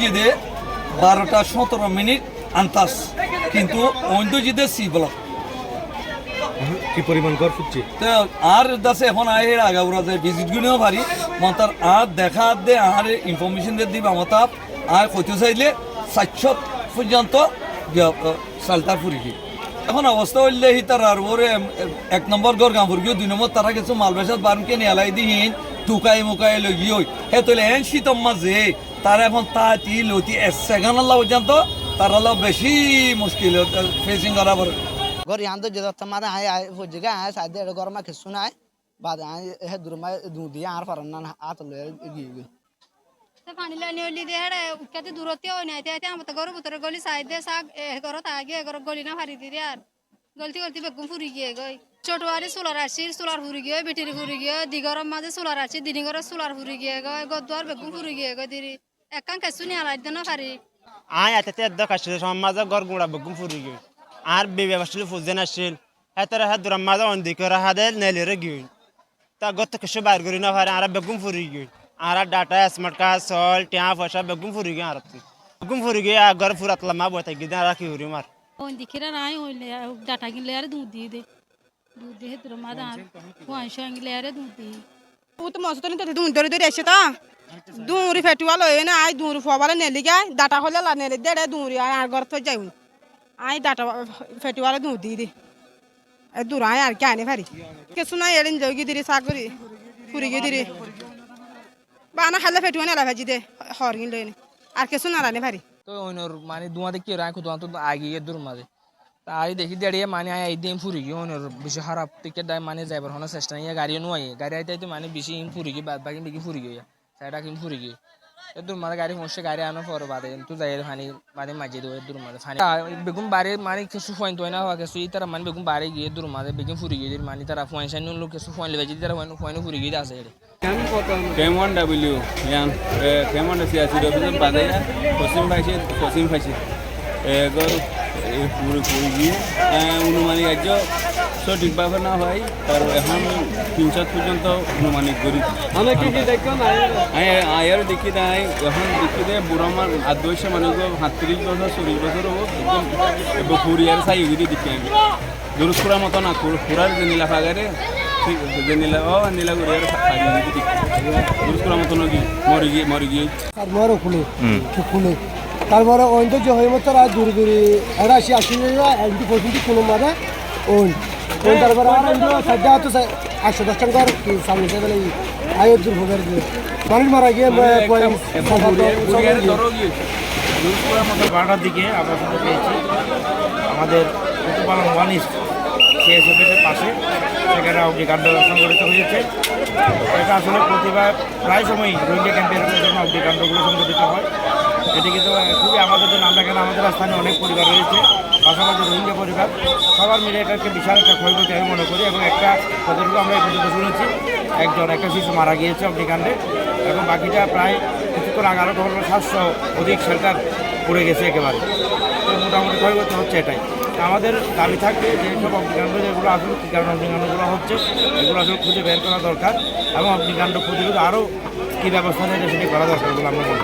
জিদে বারোটা সতেরো মিনিট আন্তাস। কিন্তু অন্য জিদে সি ব্লক। কি পরিমাণ গড় ফুটছে? তো আর দাসে এখন আয় এর আগাউরা যায় ভিজিট গুলিও পারি মতার আর দেখা দে আর ইনফরমেশন দে দিবা মতাব আর কইতে চাইলে সাতশো পর্যন্ত এখন অবস্থা হইলে হি তার আর ওরে এক নম্বর গড় গাঁপুর গিয়ে দুই নম্বর তারা কিছু মাল বেসাত বারুকে নিয়ালাই দিহিন টুকাই মুকাই লগি হই। হে তোলে এন শীতম মাঝে তার এখন তাঁতিল অতি সেখানাল্লা পর্যন্ত তারাল্লা বেশি মুশকিল ফেসিং করা পরে গরি আন তো যেদত্ত মারে আই আই ফুজিগা আই সাদে গরমা কিছু নাই। বাদ আই হে দুরমা দুদি আর পারন না আত লয়ে গিয়ে পানি লানি হলি দে হেড়ে উকাতে দূরতে হই নাই। তাইতে আমতে গরু ভিতরে গলি সাইদে সাগ এ ঘর তাগে এ ঘর গলি না ফারি দি আর। গলতি গলতি বেগুম ফুরি গিয়ে গই। ছোটবাড়ি সোলার আসি সোলার ফুরি গিয়ে বেটির ফুরি গিয়ে দিগর মাঝে সোলার আসি দিনি সোলার ফুরি গিয়ে গই। গদুয়ার বেগুম ফুরি গিয়ে গই দিরি। একান কাছু নি আলাই দেন ফারি আয় এতে তেদ্দ কাশিল সমাজে গড় গুড়া বেগুম ফুরি গই আর বিবে বাসিল ফুজেন আসিল হেতরে হে দুরাম মাঝে অন্দি করে হাদে নেলিরে গই তা গত কিছু বাইর করি না পারে আর বেগুম ফুরি গই আর ডাটা স্মার্ট কার্ড সল টিয়া পয়সা বেগুম ফুরি গই আর বেগুম ফুরি গই আর ঘর ফুরাতলা মা বইতে গিয়ে রাখি হরি মার ওই দিখিরা নাই হইলে ডাটা কিনলে আরে দুধ দিয়ে দে দুধ দিয়ে তোর মা দান পয়স আনলে আরে দুধ দিয়ে ও তো মস্ত নিতে দুন ধরে ধরে এসে তা দুরি ফেটুয়াল হয়ে না আই দুরি ফবালে নেলি গায় ডাটা হলে লা নেলি দেড়ে দুরি আয় আর ঘর তো যাই আই ডাটা ফেটুয়ালে দিয়ে দি এ দূর আয় আর কে আনে ফারি কিছু নাই এদিন যোগি দিরি সাগরি ফুরি গিয়ে দিরি বানা খালে ফেটুয়া নেলা ভাজি দে হরিণ লইনি আর কিছু না রানে ফারি তো ওইনোর মানে দুয়া দেখি রাখ তো আগে দূর মাঝে তাই দেখি দাঁড়িয়ে মানে আই দিন ফুরি গিয়ে ওইনোর বেশি খারাপ টিকেট দায় মানে যাইবার হওয়ার চেষ্টা নিয়ে গাড়ি নোয়াই গাড়ি আইতে মানে বেশি ইন ফুরি গিয়ে বাদ বাকি বেশি ফুরি গিয়ে সাইডা কিন ফুরি গিয়ে দূর মাঝে গাড়ি মশে গাড়ি আনো পর বাদে তো যাই ফানি মানে মাঝে দেবে দূর মাঝে ফানি বেগুন বাড়ি মানে কিছু ফয়েন তো না হওয়া কিছু তারা মানে বেগুন বাড়ি গিয়ে দূর মাঝে বেগুন ফুরি গিয়ে মানে তারা ফয়েন সাইন লোক কিছু ফয়েন লেবে তারা ফয়েন ফয়েন ফুরি গিয়ে আছে কেমন ডাব্লিউ ইয়ান কেমন সিয়াসি অফিসের বাদে পশ্চিম পাইছে পশ্চিম পাইছে এগর পুরো পুরো গিয়ে অনুমানিক কার্য সঠিকভাবে না হয় তার এখন তিনশো পর্যন্ত অনুমানিক করি আয়ার দেখি নাই এখন দেখি দে বুড়ো মান আট বয়সে মানুষ সাতত্রিশ বছর চল্লিশ বছর হব একদম ফুরিয়ার চাই উগিরি দেখি আমি। দুরুজ ফুরার মতো না ফুরার যে নীলা ফাগারে নীলা ও নীলা গুড়িয়ার ফাগি দেখি। দুরুজ ফুরার মতো নাকি মরি গিয়ে মরি গিয়ে খুলে খুলে তারপরে ওইটা যে হয়ে মতো আর দূরে দূরে আর আসি আসি এমটি পর্যন্ত কোনো মারে ওই ওই তারপরে আর এগুলো সাজ্জা তো একশো দশ টাকা কি সামনে সে গেলে দূর ভোগের দিয়ে মানুষ মারা গিয়ে মতো বারোটার দিকে আমরা পেয়েছি। আমাদের পশুপালন ওয়ান ইস্ট সিএস অফিসের পাশে সেখানে অগ্নিকাণ্ড সংঘটিত হয়েছে। এটা আসলে প্রতিবার প্রায় সময়ই রোহিঙ্গা ক্যাম্পের জন্য অগ্নিকাণ্ডগুলো সংঘটিত হয়। এটি কিন্তু খুবই আমাদের জন্য, আমরা এখানে আমাদের স্থানে অনেক পরিবার রয়েছে, পাশাপাশি রোহিঙ্গা পরিবার, সবার মিলে এটাকে বিশাল একটা ক্ষয়ক্ষতি আমি মনে করি এবং একটা যতটুকু আমরা এই পর্যন্ত শুনেছি, একজন, একটা শিশু মারা গিয়েছে অগ্নিকাণ্ডে এবং বাকিটা প্রায় কিছুক্ষণ আগে আরও সাতশো অধিক শেল্টার পড়ে গেছে একেবারে। তো মোটামুটি ক্ষয়ক্ষতি হচ্ছে এটাই। আমাদের দাবি থাকবে যে সব অগ্নিকাণ্ড যেগুলো আসলে কী কারণে অগ্নিকাণ্ডগুলো হচ্ছে, এগুলো আসলে খুঁজে বের করা দরকার এবং অগ্নিকাণ্ড প্রতিরোধ আরও কী ব্যবস্থা নেয় সেটি করা দরকার বলে আমরা করি।